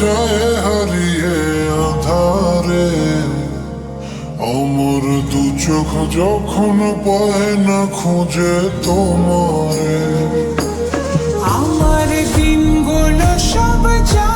জয় হারিয়ে আধারে, অমর দু চোখ যখন পায় না খোঁজে তোমারে। আমার দিনগুলো সব যা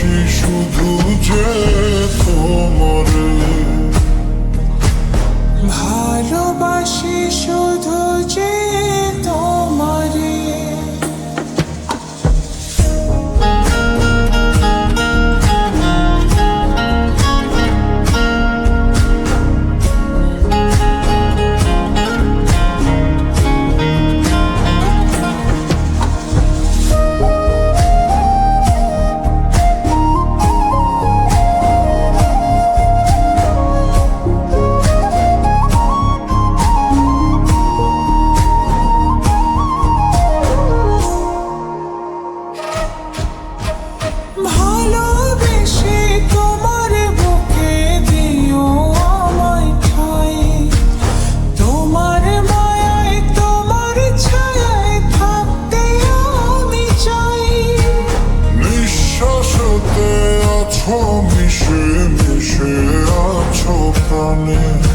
chuchoter. Me.